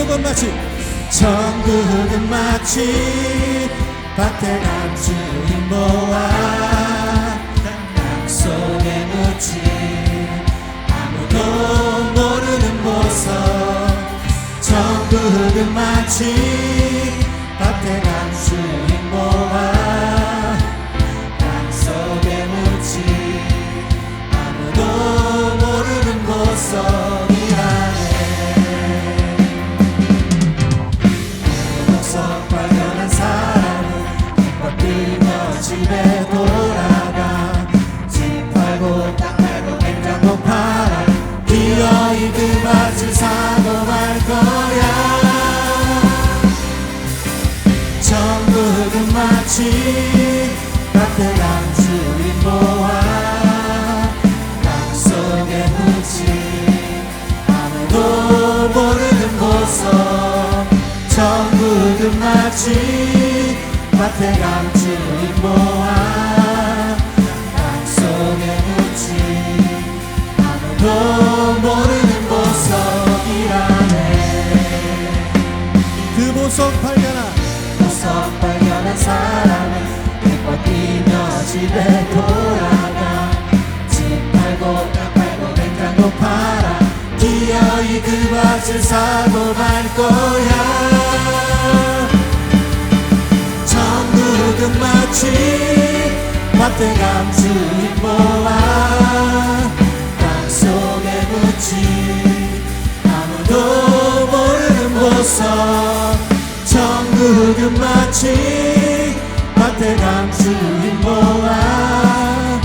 천국은 마치 천국은 마치 밭에 난 주인 모아 땅 속에 묻힌 아무도 모르는 보석 천국은 마치 밭에 난 주인 돌아가. 집 팔고 땅 팔고 냉장고 팔아. 그 밭을 사고 말 거야. 천국은 마치 밭에 간 주인 모아. 땅 속에 묻힌 아무도 모르는 보석 천국은 마치 밭에 간 주인 모아 아무도 모르는 보석이라네. 그 보석 발견한 보석 발견한 사람은 기뻐 뛰며 집에 돌아가. 집 팔고 땅 팔고 냉장고 팔아. 기어이 그 밭을 사고 말 거야. 천국은 마치 밭에 감 주인 모아 마치 밭에 감 주인 모아.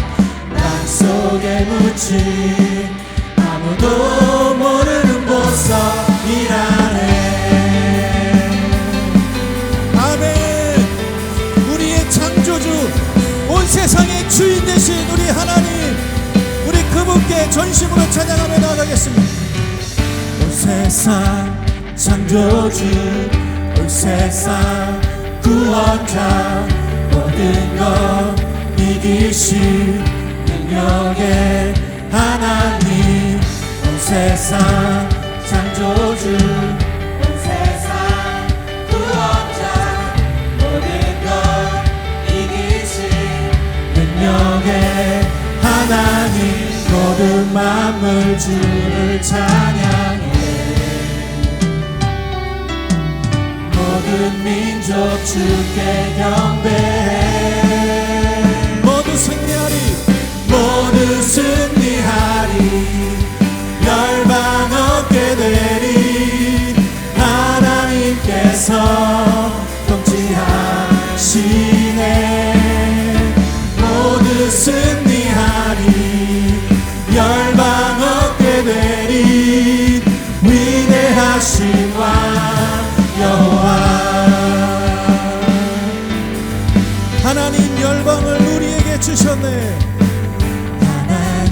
땅 속에 묻힌 아무도 모르는 보석이라네. 아멘. 우리의 창조주 온 세상의 주인 되신 우리 하나님 우리 그분께 전심으로 찬양하며 나아가겠습니다. 온 세상 창조주 온 세상 구원자 모든 것 이기신 능력의 하나님. 온 세상 창조주 온 세상 구원자 모든 것 이기신 능력의 하나님. 모든 만물 주를 찬양해 모든 민족 주께 경배해. 모두 승리하리. 모두 승리하리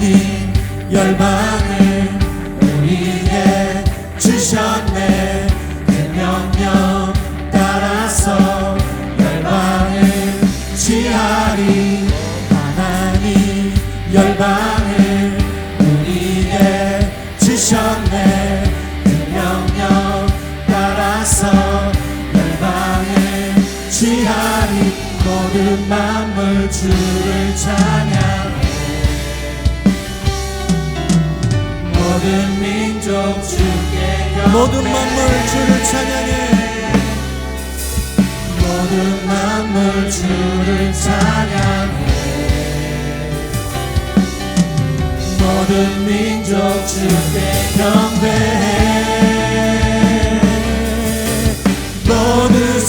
하나님 열방을 우리에게 주셨네. 그 명령 따라서 열방을 취하리. 하나님 열방을 우리에게 주셨네. 그 명령 따라서 열방을 취하리. 모든 만물 주를 찬양 모든 민족 주께 경배 모든 만물 주를 찬양해. 모든 만물 주를 찬양해. 모든 민족 주께 경배해. 모두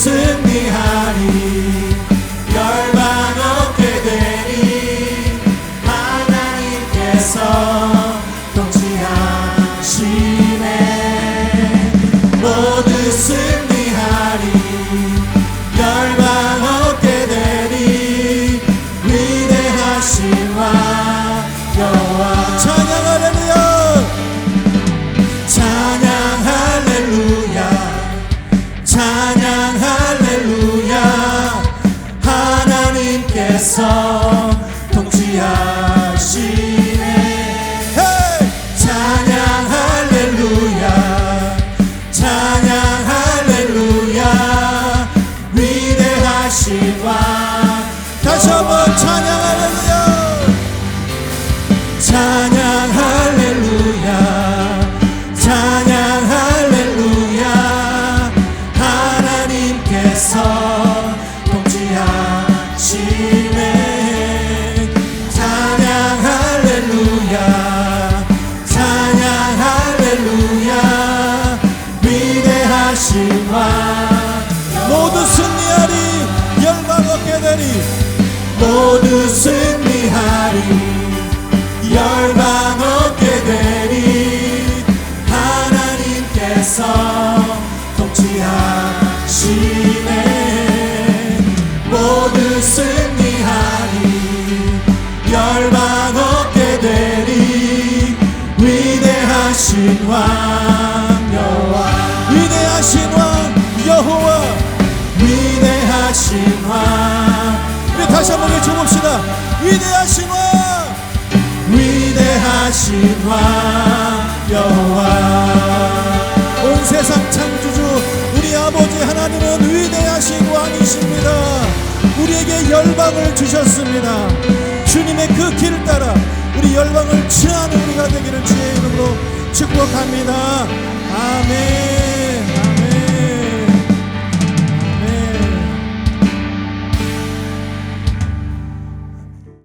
되리 모두 승리 다시 한번 외쳐봅시다. 위대하신 왕 위대하신 왕 여호와. 온 세상 창조주 우리 아버지 하나님은 위대하신 왕이십니다. 우리에게 열방을 주셨습니다. 주님의 그길 따라 우리 열방을 취하는 우리가 되기를 주의 이름으로 축복합니다. 아멘